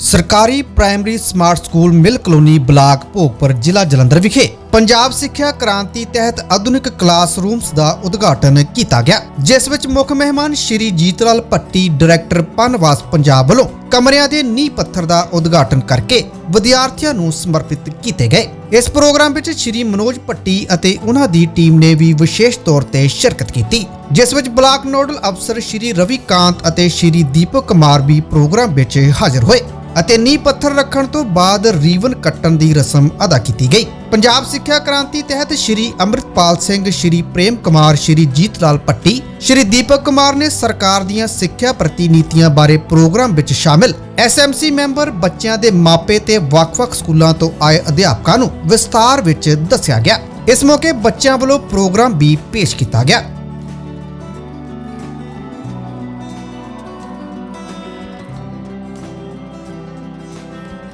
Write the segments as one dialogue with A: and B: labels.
A: ਸਰਕਾਰੀ primary smart school mill colony block Bhogpur ਜ਼ਿਲ੍ਹਾ ਜਲੰਧਰ ਵਿਖੇ। ਪੰਜਾਬ ਸਿੱਖਿਆ ਕ੍ਰਾਂਤੀ ਤਹਿਤ ਆਧੁਨਿਕ ਕਲਾਸਰੂਮਸ ਦਾ ਉਦਘਾਟਨ ਕੀਤਾ ਗਿਆ, ਜਿਸ ਵਿੱਚ ਮੁੱਖ ਮਹਿਮਾਨ ਸ਼੍ਰੀ ਜੀਤਲਾਲ ਭੱਟੀ, ਡਾਇਰੈਕਟਰ ਪਨਵਾਸ ਪੰਜਾਬ ਵੱਲੋਂ ਕਮਰਿਆਂ ਦੇ ਨੀਂਹ ਪੱਥਰ ਦਾ ਉਦਘਾਟਨ ਕਰਕੇ ਵਿਦਿਆਰਥੀਆਂ ਨੂੰ ਸਮਰਪਿਤ ਕੀਤੇ ਗਏ। ਇਸ ਪ੍ਰੋਗਰਾਮ ਵਿੱਚ ਸ਼੍ਰੀ ਮਨੋਜ ਭੱਟੀ ਅਤੇ ਉਹਨਾਂ ਦੀ ਟੀਮ ਨੇ ਵੀ ਵਿਸ਼ੇਸ਼ ਤੌਰ ਤੇ ਸ਼ਿਰਕਤ ਕੀਤੀ, ਜਿਸ ਵਿੱਚ ਬਲਾਕ ਨੋਡਲ ਅਫਸਰ ਸ਼੍ਰੀ ਰਵੀ ਕਾਂਤ ਅਤੇ ਸ਼੍ਰੀ ਦੀਪਕ ਕੁਮਾਰ ਵੀ ਪ੍ਰੋਗਰਾਮ ਵਿੱਚ ਹਾਜ਼ਰ ਹੋਏ ਅਤੇ ਨੀਂਹ ਪੱਥਰ ਰੱਖਣ ਤੋਂ ਬਾਅਦ ਰੀਵਨ ਕੱਟਣ ਦੀ ਰਸਮ ਅਦਾ ਕੀਤੀ ਗਈ। ਪੰਜਾਬ ਸਿੱਖਿਆ ਕ੍ਰਾਂਤੀ ਤਹਿਤ ਸ਼੍ਰੀ ਅੰਮ੍ਰਿਤਪਾਲ ਸਿੰਘ, ਸ਼੍ਰੀ ਪ੍ਰੇਮ ਕੁਮਾਰ, ਸ਼੍ਰੀ ਜੀਤ ਲਾਲ ਪੱਟੀ, ਸ਼੍ਰੀ ਦੀਪਕ ਕੁਮਾਰ ਨੇ ਸਰਕਾਰ ਦੀਆਂ ਸਿੱਖਿਆ ਪ੍ਰਤੀ ਨੀਤੀਆਂ ਬਾਰੇ ਪ੍ਰੋਗਰਾਮ ਵਿੱਚ ਸ਼ਾਮਿਲ ਐਸਐਮਸੀ ਮੈਂਬਰ ਬੱਚਿਆਂ ਦੇ ਮਾਪੇ ਤੇ ਵੱਖ-ਵੱਖ ਸਕੂਲਾਂ ਤੋਂ ਆਏ ਅਧਿਆਪਕਾਂ ਨੂੰ ਵਿਸਤਾਰ ਵਿੱਚ ਦੱਸਿਆ ਗਿਆ। ਇਸ ਮੌਕੇ ਬੱਚਿਆਂ ਵੱਲੋਂ ਪ੍ਰੋਗਰਾਮ ਵੀ ਪੇਸ਼ ਕੀਤਾ ਗਿਆ।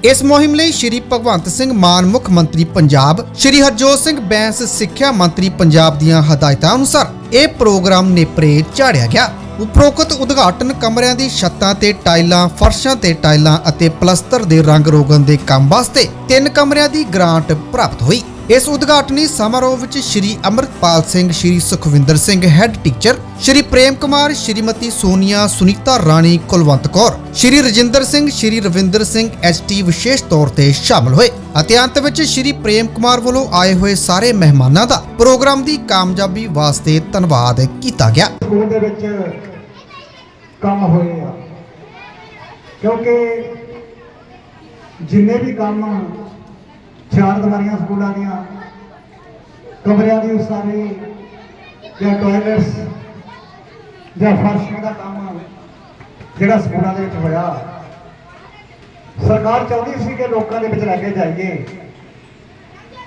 A: ਇਸ ਮੁਹਿੰਮ ਲਈ ਸ਼੍ਰੀ ਭਗਵੰਤ ਸਿੰਘ ਮਾਨ ਮੁੱਖ ਮੰਤਰੀ ਪੰਜਾਬ, ਸ਼੍ਰੀ ਹਰਜੋਤ ਸਿੰਘ ਬੈਂਸ ਸਿੱਖਿਆ ਮੰਤਰੀ ਪੰਜਾਬ ਦੀਆਂ ਹਦਾਇਤਾਂ ਅਨੁਸਾਰ ਇਹ ਪ੍ਰੋਗਰਾਮ ਨੇਪਰੇ ਚਾੜਿਆ ਗਿਆ। ਉਪਰੋਕਤ ਉਦਘਾਟਨ ਕਮਰਿਆਂ ਦੀ ਛੱਤਾਂ ਤੇ ਟਾਈਲਾਂ, ਫਰਸ਼ਾਂ ਤੇ ਟਾਈਲਾਂ ਅਤੇ ਪਲਸਤਰ ਦੇ ਰੰਗ ਰੋਗਨ ਦੇ ਕੰਮ ਵਾਸਤੇ ਤਿੰਨ ਕਮਰਿਆਂ ਦੀ ਗ੍ਰਾਂਟ ਪ੍ਰਾਪਤ ਹੋਈ। ਇਸ ਉਦਘਾਟਨੀ ਸਮਾਰੋਹ ਵਿੱਚ Shri Amritpal Singh, Shri Sukhwinder Singh head teacher Shri Prem Kumar, Shrimati Sonia, Sunita Rani, Kulwant Kaur, Shri Rajinder Singh, Shri Ravinder Singh ST ਵਿਸ਼ੇਸ਼ ਤੌਰ ਤੇ ਸ਼ਾਮਲ ਹੋਏ ਅਤੇ ਅੰਤ ਵਿੱਚ ਸ਼੍ਰੀ ਪ੍ਰੇਮ ਕੁਮਾਰ ਵੱਲੋਂ ਆਏ ਹੋਏ ਸਾਰੇ ਮਹਿਮਾਨਾਂ ਦਾ ਪ੍ਰੋਗਰਾਮ ਦੀ ਕਾਮਯਾਬੀ ਵਾਸਤੇ ਧੰਨਵਾਦ ਕੀਤਾ ਗਿਆ।
B: ਸਕੂਲ ਦੇ ਵਿੱਚ ਕੰਮ ਹੋਏ ਆ। ਕਿਉਂਕਿ ਜਿੰਨੇ ਵੀ ਕੰਮ ਚਾਰ ਦੀਵਾਰੀਆਂ ਸਕੂਲਾਂ ਦੀਆਂ, ਕਮਰਿਆਂ ਦੀ ਉਸਾਰੀ, ਜਾਂ ਟਾਇਲਟਸ ਜਾਂ ਫਰਸ਼ਾਂ ਦਾ ਕੰਮ ਜਿਹੜਾ ਸਕੂਲਾਂ ਦੇ ਵਿੱਚ ਹੋਇਆ। ਸਰਕਾਰ ਚਾਹੁੰਦੀ ਸੀ ਕਿ ਲੋਕਾਂ ਦੇ ਵਿੱਚ ਲੈ ਕੇ ਜਾਈਏ,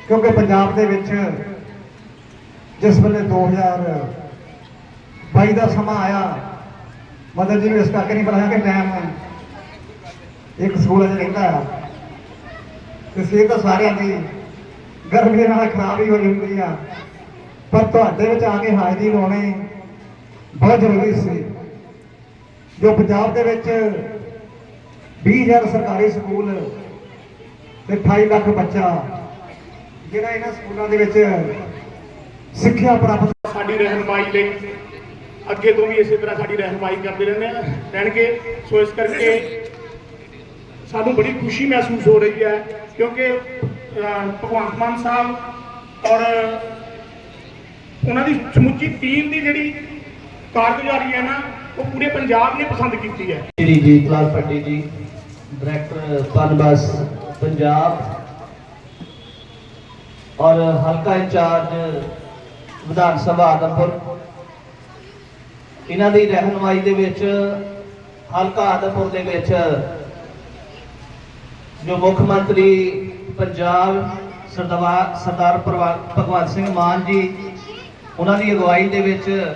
B: ਕਿਉਂਕਿ ਪੰਜਾਬ ਦੇ ਵਿੱਚ ਜਿਸ ਵੇਲੇ 2022 ਦਾ ਸਮਾਂ ਆਇਆ ਮਦਦ ਜੀ ਨੂੰ ਇਸ ਕਰਕੇ ਨਹੀਂ ਬਣਾਇਆ ਕਿ ਟਾਈਮ ਇੱਕ ਸਕੂਲ ਅਜੇ ਰਹਿੰਦਾ ਆ। ਤੇ ਸਿਹਤ ਸਾਰਿਆਂ ਦੀ ਗਰਮੀ ਦੇ ਨਾਲ ਖਰਾਬ ਹੀ ਹੋ ਜਾਂਦੀ ਆ। ਪਰ ਤੁਹਾਡੇ ਵਿੱਚ ਆ ਕੇ ਹਾਜ਼ਰੀ ਲਾਉਣੀ ਬਹੁਤ ਜ਼ਰੂਰੀ ਸੀ। ਜੋ ਪੰਜਾਬ ਦੇ ਵਿੱਚ 20000 ਸਰਕਾਰੀ ਸਕੂਲ ਤੇ 28 ਲੱਖ ਬੱਚਾ, ਜਿਹੜਾ ਇਹਨਾਂ ਸਕੂਲਾਂ ਦੇ ਵਿੱਚ ਸਿੱਖਿਆ ਪ੍ਰਾਪਤ
C: ਸਾਡੀ ਰਹਿਨਮਾਈ ਲਈ ਅੱਗੇ ਤੋਂ ਵੀ ਇਸੇ ਤਰ੍ਹਾਂ ਸਾਡੀ ਰਹਿਨਮਾਈ ਕਰਦੇ ਰਹਿੰਦੇ ਆ। ਰਹਿਣਗੇ ਸੋ ਇਸ ਕਰਕੇ ਸਾਨੂੰ ਬੜੀ ਖੁਸ਼ੀ ਮਹਿਸੂਸ ਹੋ ਰਹੀ ਹੈ, ਕਿਉਂਕਿ ਭਗਵੰਤ ਮਾਨ ਸਾਹਿਬ ਔਰ ਉਹਨਾਂ ਦੀ ਸਮੁੱਚੀ ਟੀਮ ਦੀ ਜਿਹੜੀ ਕਾਰਗੁਜ਼ਾਰੀ ਹੈ ਨਾ, ਉਹ ਪੂਰੇ ਪੰਜਾਬ ਨੇ ਪਸੰਦ ਕੀਤੀ ਹੈ।
D: ਸ਼੍ਰੀ ਜੀਤਲਾਲ ਭੱਟੀ ਜੀ ਡਾਇਰੈਕਟਰ ਪਨਬਸ ਪੰਜਾਬ ਔਰ ਹਲਕਾ ਇੰਚਾਰਜ ਵਿਧਾਨ ਸਭਾ ਆਦਮਪੁਰ, ਇਹਨਾਂ ਦੀ ਰਹਿਨਮਾਈ ਦੇ ਵਿੱਚ ਹਲਕਾ ਆਦਮਪੁਰ ਦੇ ਵਿੱਚ ਜੋ ਮੁੱਖ ਮੰਤਰੀ ਪੰਜਾਬ ਸਰਦਾਰ ਸਰਦਾਰ ਭਗਵਾ- ਭਗਵੰਤ ਸਿੰਘ ਮਾਨ ਜੀ, ਉਹਨਾਂ ਦੀ ਅਗਵਾਈ ਦੇ ਵਿੱਚ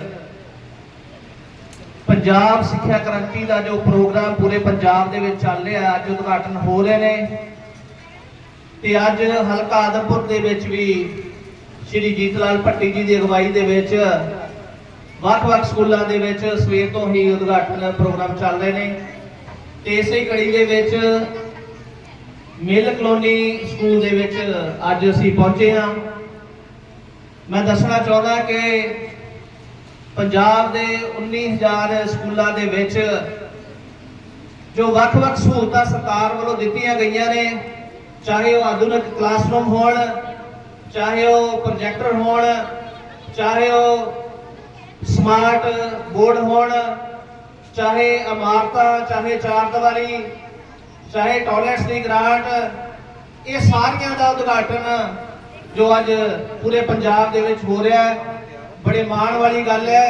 D: ਪੰਜਾਬ ਸਿੱਖਿਆ ਕ੍ਰਾਂਤੀ ਦਾ ਜੋ ਪ੍ਰੋਗਰਾਮ ਪੂਰੇ ਪੰਜਾਬ ਦੇ ਵਿੱਚ ਚੱਲ ਰਿਹਾ, ਅੱਜ ਉਦਘਾਟਨ ਹੋ ਰਹੇ ਨੇ। ਤੇ ਅੱਜ ਹਲਕਾ ਆਦਮਪੁਰ ਦੇ ਵਿੱਚ ਵੀ ਸ਼੍ਰੀ ਜੀਤਲਾਲ ਭੱਟੀ ਜੀ ਦੀ ਅਗਵਾਈ ਦੇ ਵਿੱਚ ਵੱਖ-ਵੱਖ ਸਕੂਲਾਂ ਦੇ ਵਿੱਚ ਸਵੇਰ ਤੋਂ ਹੀ ਉਦਘਾਟਨ ਪ੍ਰੋਗਰਾਮ ਚੱਲ ਰਹੇ ਨੇ। ਤੇ ਇਸੇ ਹੀ ਕੜੀ ਦੇ ਵਿੱਚ ਮਿਲ ਕਲੋਨੀ ਸਕੂਲ ਦੇ ਵਿੱਚ ਅੱਜ ਅਸੀਂ ਪਹੁੰਚੇ ਹਾਂ। ਮੈਂ ਦੱਸਣਾ ਚਾਹੁੰਦਾ ਕਿ ਪੰਜਾਬ ਦੇ 19000 ਸਕੂਲਾਂ ਦੇ ਵਿੱਚ ਜੋ ਵੱਖ-ਵੱਖ ਸਹੂਲਤਾਂ ਸਰਕਾਰ ਵੱਲੋਂ ਦਿੱਤੀਆਂ ਗਈਆਂ ਨੇ, ਚਾਹੇ ਉਹ ਆਧੁਨਿਕ ਕਲਾਸਰੂਮ ਹੋਣ, ਚਾਹੇ ਉਹ ਪ੍ਰੋਜੈਕਟਰ ਹੋਣ, ਚਾਹੇ ਉਹ ਸਮਾਰਟ ਬੋਰਡ ਹੋਣ, ਚਾਹੇ ਇਮਾਰਤਾਂ, ਚਾਹੇ ਚਾਰ ਦੀਵਾਰੀ ਚਾਹੇ ਟਾਇਲਟਸ ਦੀ ਗ੍ਰਾਂਟ ਇਹ ਸਾਰੀਆਂ ਦਾ ਉਦਘਾਟਨ ਜੋ ਅੱਜ ਪੂਰੇ ਪੰਜਾਬ ਦੇ ਵਿੱਚ ਹੋ ਰਿਹਾ ਹੈ ਬੜੇ ਮਾਣ ਵਾਲੀ ਗੱਲ ਹੈ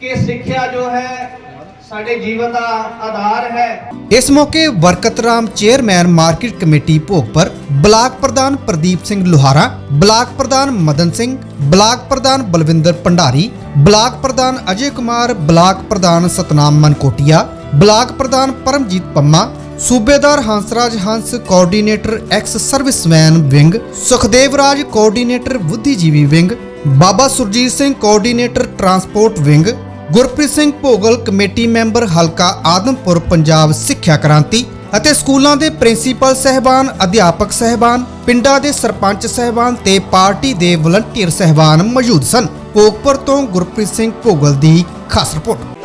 D: ਕਿ ਸਿੱਖਿਆ ਜੋ ਹੈ ਸਾਡੇ ਜੀਵਨ ਦਾ ਆਧਾਰ ਹੈ
A: ਇਸ ਮੌਕੇ Barkat Ram chairman market committee Bhogpur block ਪ੍ਰਧਾਨ ਪ੍ਰਦੀਪ ਸਿੰਘ ਲੋਹਾਰਾ ਬਲਾਕ ਪ੍ਰਧਾਨ ਮਦਨ ਸਿੰਘ ਬਲਾਕ ਪ੍ਰਧਾਨ ਬਲਵਿੰਦਰ ਭੰਡਾਰੀ ਬਲਾਕ ਪ੍ਰਧਾਨ ਅਜੇ ਕੁਮਾਰ ਬਲਾਕ ਪ੍ਰਧਾਨ ਸਤਨਾਮ ਮਨਕੋਟੀਆ ਬਲਾਕ ਪ੍ਰਧਾਨ ਪਰਮਜੀਤ ਪੰਮਾ ਸੂਬੇਦਾਰ Hansraj Hans coordinator ex serviceman wing Sukhdev Raj coordinator ਬੁੱਧੀਜੀਵੀ wing Baba Surjit Singh coordinator transport wing Gurpreet Singh Bhogal committee member ਹਲਕਾ ਆਦਮਪੁਰ, ਪੰਜਾਬ ਸਿੱਖਿਆ ਕ੍ਰਾਂਤੀ ਅਤੇ ਸਕੂਲਾਂ ਦੇ ਪ੍ਰਿੰਸੀਪਲ ਸਹਿਬਾਨ, ਅਧਿਆਪਕ ਸਹਿਬਾਨ, ਪਿੰਡਾਂ ਦੇ ਸਰਪੰਚ ਸਹਿਬਾਨ ਤੇ ਪਾਰਟੀ ਦੇ ਵਲੰਟੀਅਰ ਸਹਿਬਾਨ ਮੌਜੂਦ ਸਨ। ਭੋਗਪੁਰ ਤੋਂ ਗੁਰਪ੍ਰੀਤ ਸਿੰਘ ਭੋਗਲ ਦੀ ਖਾਸ ਰਿਪੋਰਟ।